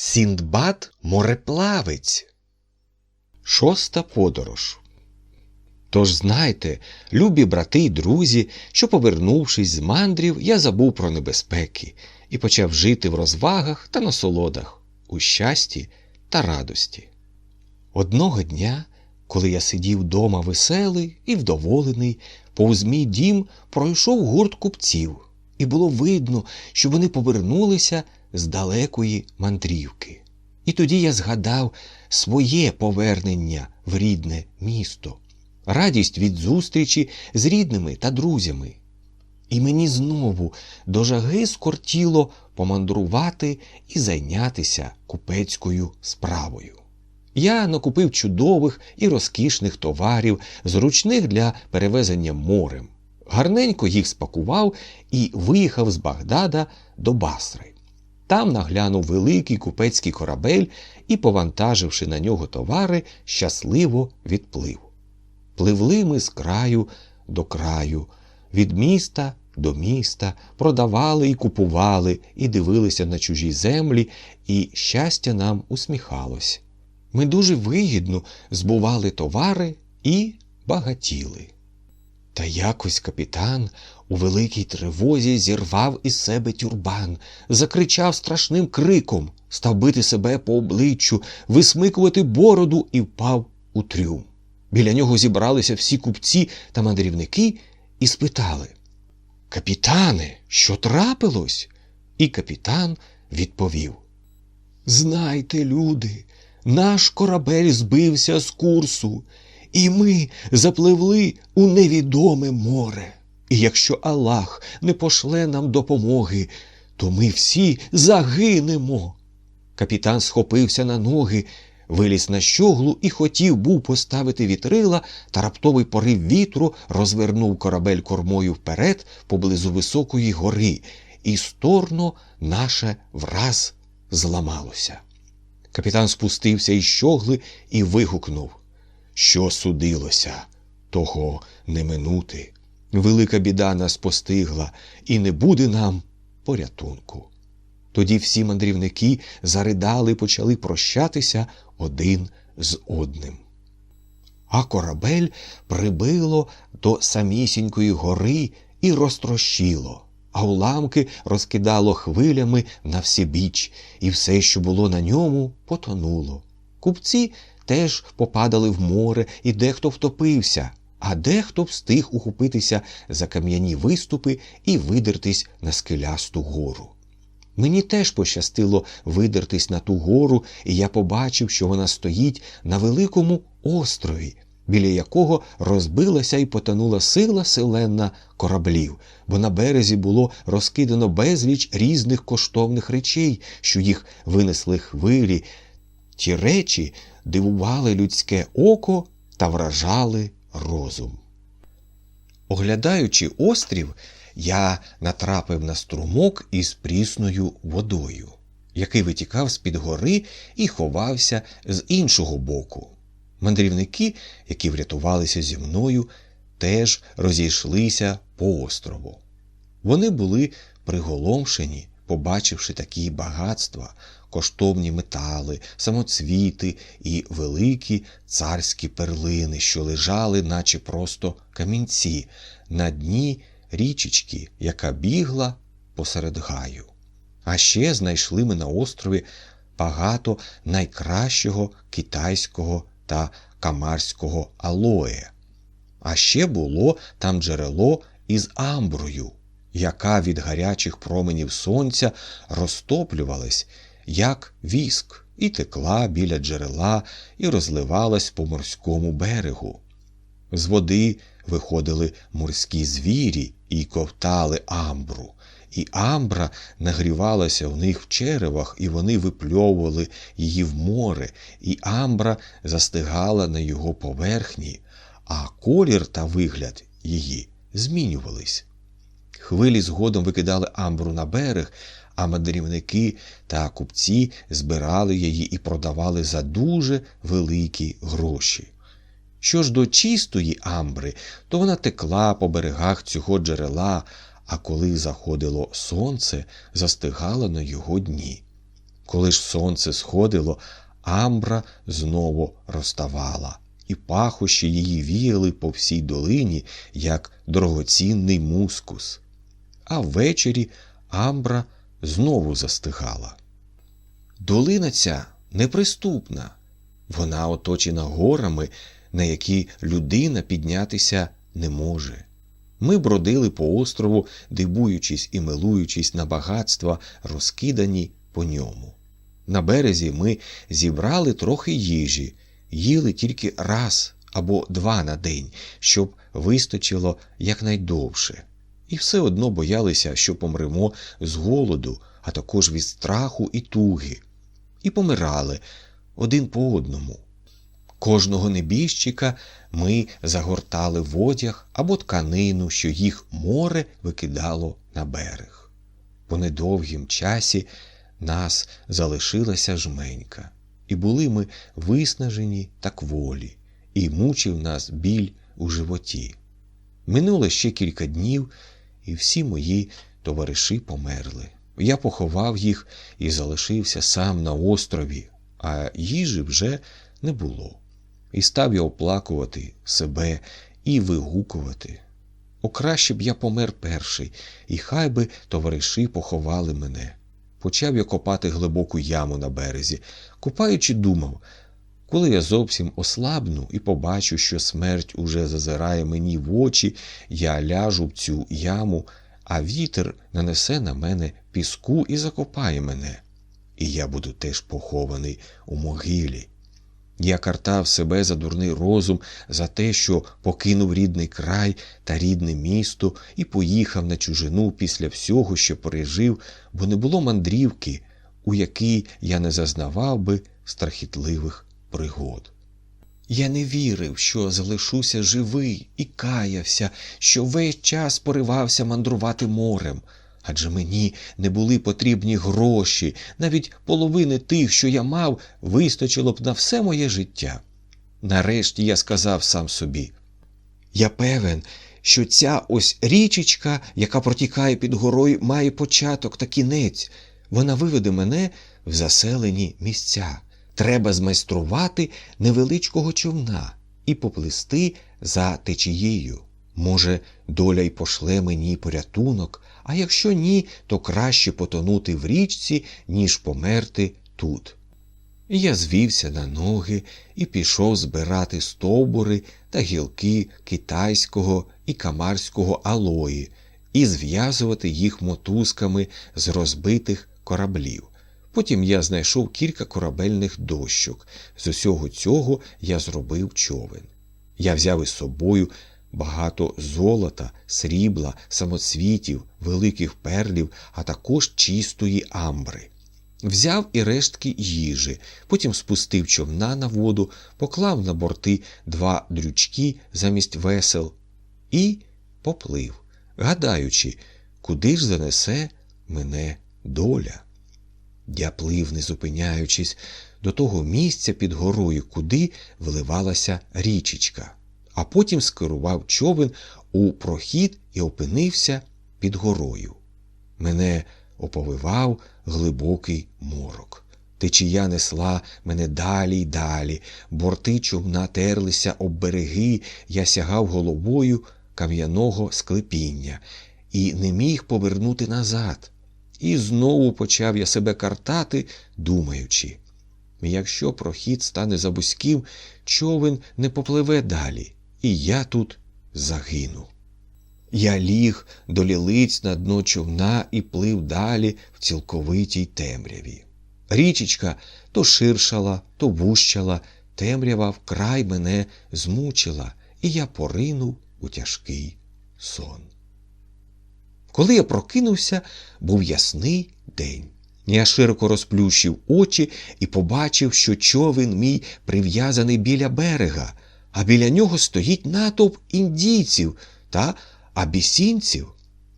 Сіндбад мореплавець. Шоста подорож. Тож знайте, любі брати й друзі, що, повернувшись з мандрів, я забув про небезпеки і почав жити в розвагах та насолодах, у щасті та радості. Одного дня, коли я сидів дома веселий і вдоволений, повз мій дім пройшов гурт купців, і було видно, що вони повернулися з далекої мандрівки. І тоді я згадав своє повернення в рідне місто, радість від зустрічі з рідними та друзями. І мені знову до жаги скортіло помандрувати і зайнятися купецькою справою. Я накупив чудових і розкішних товарів, зручних для перевезення морем, гарненько їх спакував і виїхав з Багдада до Басри. Там наглянув великий купецький корабель і, повантаживши на нього товари, щасливо відплив. Пливли ми з краю до краю, від міста до міста, продавали і купували, і дивилися на чужі землі, і щастя нам усміхалось. Ми дуже вигідно збували товари і багатіли. Та якось капітан у великій тривозі зірвав із себе тюрбан, закричав страшним криком, став бити себе по обличчю, висмикувати бороду і впав у трюм. Біля нього зібралися всі купці та мандрівники і спитали Капітане, що трапилось? І капітан відповів Знайте, люди, наш корабель збився з курсу, і ми запливли у невідоме море. І якщо Аллах не пошле нам допомоги, то ми всі загинемо. Капітан схопився на ноги, виліз на щоглу і хотів був поставити вітрила, та раптовий порив вітру розвернув корабель кормою вперед поблизу високої гори, і сторно наше враз зламалося. Капітан спустився із щогли і вигукнув Що судилося, того не минути. Велика біда нас постигла, і не буде нам порятунку. Тоді всі мандрівники заридали почали прощатися один з одним. А корабель прибило до самісінької гори і розтрощило, а уламки розкидало хвилями на всі біч, і все, що було на ньому, потонуло. Купці теж попадали в море, і дехто втопився, а дехто встиг ухопитися за кам'яні виступи і видертись на скелясту гору. Мені теж пощастило видертись на ту гору, і я побачив, що вона стоїть на великому острові, біля якого розбилася і потонула сила селенна кораблів, бо на березі було розкидано безліч різних коштовних речей, що їх винесли хвилі. Ті речі дивували людське око та вражали розум. Оглядаючи острів, я натрапив на струмок із прісною водою, який витікав з-під гори і ховався з іншого боку. Мандрівники, які врятувалися зі мною, теж розійшлися по острову. Вони були приголомшені, побачивши такі багатства, коштовні метали, самоцвіти і великі царські перлини, що лежали, наче просто камінці, на дні річечки, яка бігла посеред гаю. А ще знайшли ми на острові багато найкращого китайського та камарського алоє. А ще було там джерело із амброю, яка від гарячих променів сонця розтоплювалась, як віск, і текла біля джерела і розливалась по морському берегу. З води виходили морські звірі і ковтали амбру, і амбра нагрівалася в них в черевах, і вони випльовували її в море, і амбра застигала на його поверхні, а колір та вигляд її змінювались. Хвилі згодом викидали амбру на берег, а мандрівники та купці збирали її і продавали за дуже великі гроші. Що ж до чистої амбри, то вона текла по берегах цього джерела, а коли заходило сонце, застигала на його дні. Коли ж сонце сходило, амбра знову розставала, і пахощі її віяли по всій долині, як дорогоцінний мускус. А ввечері амбра знову застигала. Долина ця неприступна, вона оточена горами, на які людина піднятися не може. Ми бродили по острову, дивуючись і милуючись на багатства, розкидані по ньому. На березі ми зібрали трохи їжі, їли тільки раз або два на день, щоб вистачило якнайдовше. І все одно боялися, що помремо з голоду, а також від страху і туги, і помирали один по одному. Кожного небіжчика ми загортали в одяг або тканину, що їх море викидало на берег. По недовгім часі нас залишилася жменька, і були ми виснажені та кволі, і мучив нас біль у животі. Минуло ще кілька днів, і всі мої товариші померли. Я поховав їх і залишився сам на острові, а їжі вже не було. І став я оплакувати себе і вигукувати. О, краще б я помер перший, і хай би товариші поховали мене. Почав я копати глибоку яму на березі, купаючи, думав, коли я зовсім ослабну і побачу, що смерть уже зазирає мені в очі, я ляжу в цю яму, а вітер нанесе на мене піску і закопає мене. І я буду теж похований у могилі. Я картав себе за дурний розум, за те, що покинув рідний край та рідне місто і поїхав на чужину після всього, що пережив, бо не було мандрівки, у якій я не зазнавав би страхітливих пригод. Я не вірив, що залишуся живий і каявся, що весь час поривався мандрувати морем. Адже мені не були потрібні гроші, навіть половини тих, що я мав, вистачило б на все моє життя. Нарешті я сказав сам собі: я певен, що ця ось річечка, яка протікає під горою, має початок та кінець. Вона виведе мене в заселені місця. Треба змайструвати невеличкого човна і поплисти за течією. Може, доля й пошле мені порятунок, а якщо ні, то краще потонути в річці, ніж померти тут. Я звівся на ноги і пішов збирати стовбури та гілки китайського і камарського алої і зв'язувати їх мотузками з розбитих кораблів. Потім я знайшов кілька корабельних дощок. З усього цього я зробив човен. Я взяв із собою багато золота, срібла, самоцвітів, великих перлів, а також чистої амбри. Взяв і рештки їжі, потім спустив човна на воду, поклав на борти два дрючки замість весел і поплив, гадаючи, куди ж занесе мене доля. Я плив, не зупиняючись, до того місця під горою, куди вливалася річечка, а потім скерував човен у прохід і опинився під горою. Мене оповивав глибокий морок. Течія несла мене далі й далі, борти човна терлися об береги, я сягав головою кам'яного склепіння і не міг повернути назад. І знову почав я себе картати, думаючи. Якщо прохід стане забузьким, човен не попливе далі, і я тут загину. Я ліг до лілиць на дно човна і плив далі в цілковитій темряві. Річечка то ширшала, то вущала, темрява вкрай мене змучила, і я поринув у тяжкий сон. Коли я прокинувся, був ясний день. Я широко розплющив очі і побачив, що човен мій прив'язаний біля берега, а біля нього стоїть натовп індійців та абісінців.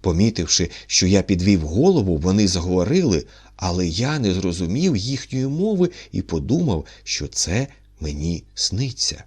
Помітивши, що я підвів голову, вони заговорили, але я не зрозумів їхньої мови і подумав, що це мені сниться.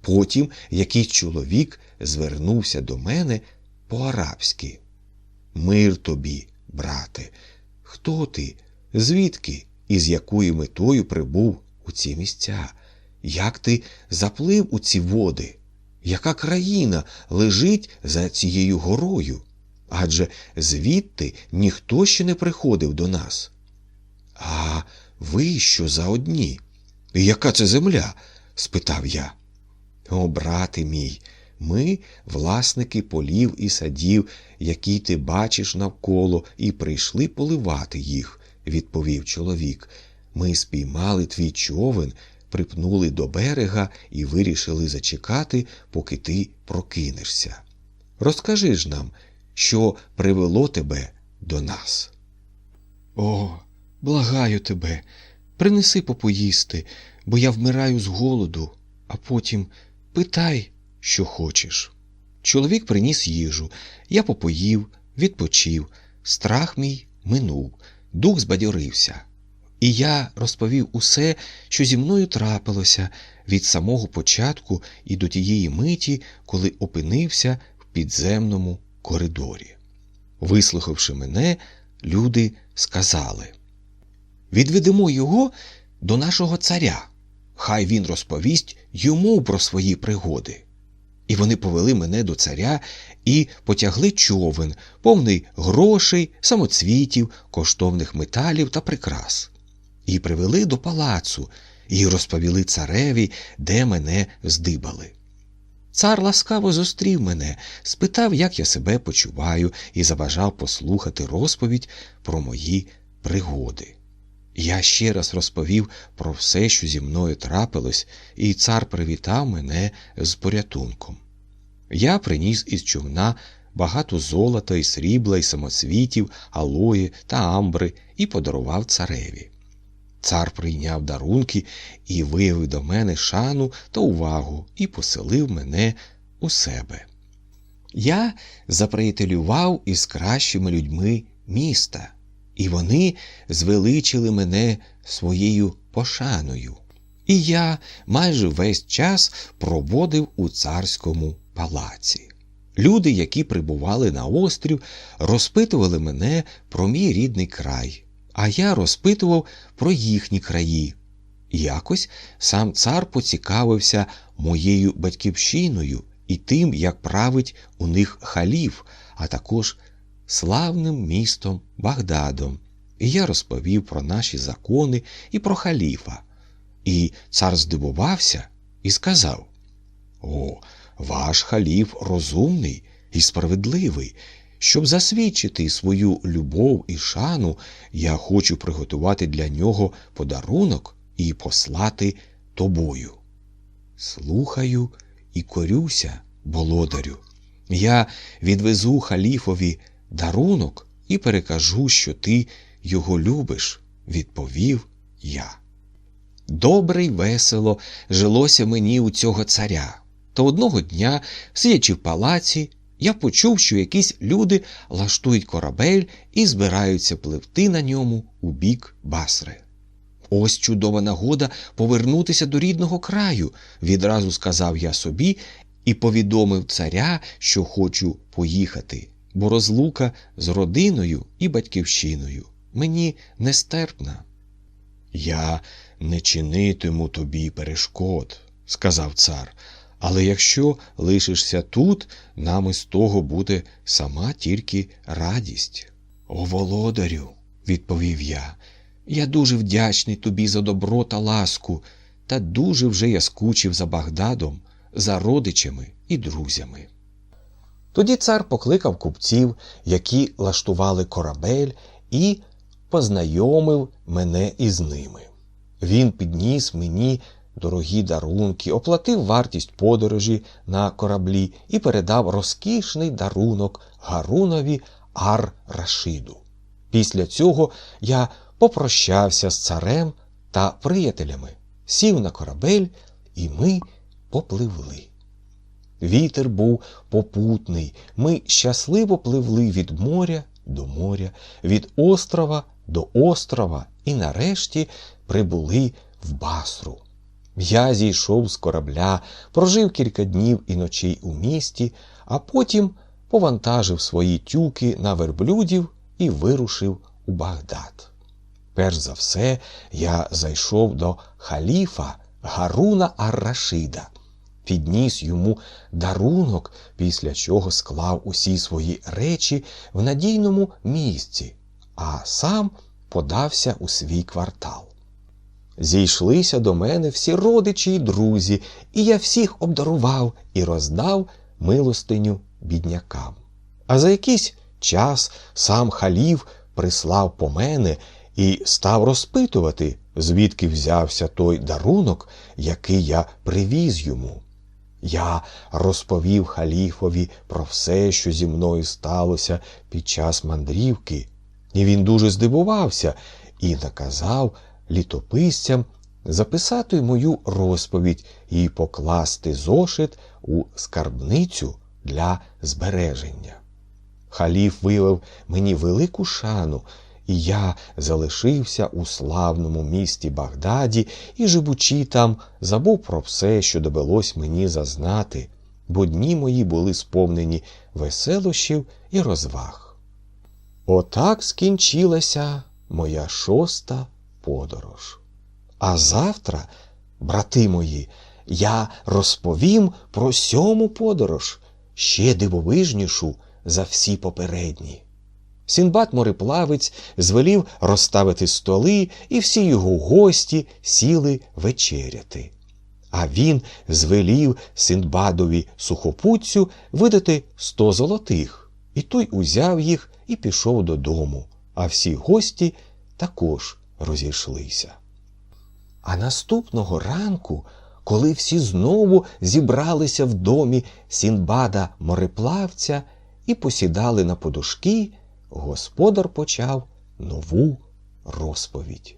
Потім якийсь чоловік звернувся до мене по-арабськи. Мир тобі, брате. Хто ти? Звідки? і з якою метою прибув у ці місця? Як ти заплив у ці води? Яка країна лежить за цією горою? Адже звідти ніхто ще не приходив до нас. А ви що за одні? Яка це земля? спитав я. О, брате мій, ми власники полів і садів, які ти бачиш навколо, і прийшли поливати їх, відповів чоловік. Ми спіймали твій човен, припнули до берега і вирішили зачекати, поки ти прокинешся. Розкажи ж нам, що привело тебе до нас. О, благаю тебе, принеси попоїсти, бо я вмираю з голоду, а потім питай, що хочеш. Чоловік приніс їжу, я попоїв, відпочив, страх мій минув, дух збадьорився. І я розповів усе, що зі мною трапилося від самого початку і до тієї миті, коли опинився в підземному коридорі. Вислухавши мене, люди сказали Відведемо його до нашого царя, хай він розповість йому про свої пригоди. І вони повели мене до царя і потягли човен, повний грошей, самоцвітів, коштовних металів та прикрас, і привели до палацу, і розповіли цареві, де мене здибали. Цар ласкаво зустрів мене, спитав, як я себе почуваю, і забажав послухати розповідь про мої пригоди. Я ще раз розповів про все, що зі мною трапилось, і цар привітав мене з порятунком. Я приніс із човна багато золота і срібла, і самоцвітів, алої та амбри і подарував цареві. Цар прийняв дарунки і виявив до мене шану та увагу і поселив мене у себе. Я заприятелював із кращими людьми міста, і вони звеличили мене своєю пошаною. І я майже весь час проводив у царському палаці. Люди, які прибували на острів, розпитували мене про мій рідний край, а я розпитував про їхні краї. Якось сам цар поцікавився моєю батьківщиною і тим, як править у них халіф, а також славним містом Багдадом. І я розповів про наші закони і про халіфа. І цар здивувався і сказав: О, ваш халіф розумний і справедливий. Щоб засвідчити свою любов і шану, я хочу приготувати для нього подарунок і послати тобою. Слухаю і корюся, володарю. Я відвезу халіфові дарунок і перекажу, що ти його любиш, відповів я. Добре й весело жилося мені у цього царя. Та одного дня, сидячи в палаці, я почув, що якісь люди лаштують корабель і збираються пливти на ньому у бік басри. Ось чудова нагода повернутися до рідного краю, відразу сказав я собі і повідомив царя, що хочу поїхати, бо розлука з родиною і батьківщиною мені нестерпна. Я не чинитиму тобі перешкод, сказав цар. Але якщо лишишся тут, нам із того буде сама тільки радість. О, володарю, відповів я, я дуже вдячний тобі за добро та ласку, та дуже вже я скучив за Багдадом, за родичами і друзями. Тоді цар покликав купців, які лаштували корабель, і познайомив мене із ними. Він підніс мені дорогі дарунки, оплатив вартість подорожі на кораблі і передав розкішний дарунок Гарунові Ар Рашиду. Після цього я попрощався з царем та приятелями, сів на корабель, і ми попливли. Вітер був попутний, ми щасливо пливли від моря до моря, від острова до острова і нарешті прибули в басру. Я зійшов з корабля, прожив кілька днів і ночей у місті, а потім повантажив свої тюки на верблюдів і вирушив у Багдад. Перш за все, я зайшов до халіфа Гаруна Ар-Рашида, підніс йому дарунок, після чого склав усі свої речі в надійному місці, а сам подався у свій квартал. Зійшлися до мене всі родичі й друзі, і я всіх обдарував і роздав милостиню біднякам. А за якийсь час сам халів прислав по мене і став розпитувати, звідки взявся той дарунок, який я привіз йому. Я розповів халіфові про все, що зі мною сталося під час мандрівки, і він дуже здивувався і наказав літописцям записати мою розповідь і покласти зошит у скарбницю для збереження. Халіф виявив мені велику шану, і я залишився у славному місті Багдаді і, живучи там, забув про все, що довелось мені зазнати, бо дні мої були сповнені веселощів і розваг. Отак скінчилася моя шоста подорож. А завтра, брати мої, я розповім про сьому подорож, ще дивовижнішу за всі попередні. Сінбад мореплавець звелів розставити столи, і всі його гості сіли вечеряти. А він звелів Синдбадові сухопутцю видати сто золотих, і той узяв їх і пішов додому, а всі гості також розійшлися. А наступного ранку, коли всі знову зібралися в домі Сінбада мореплавця і посідали на подушки, господар почав нову розповідь.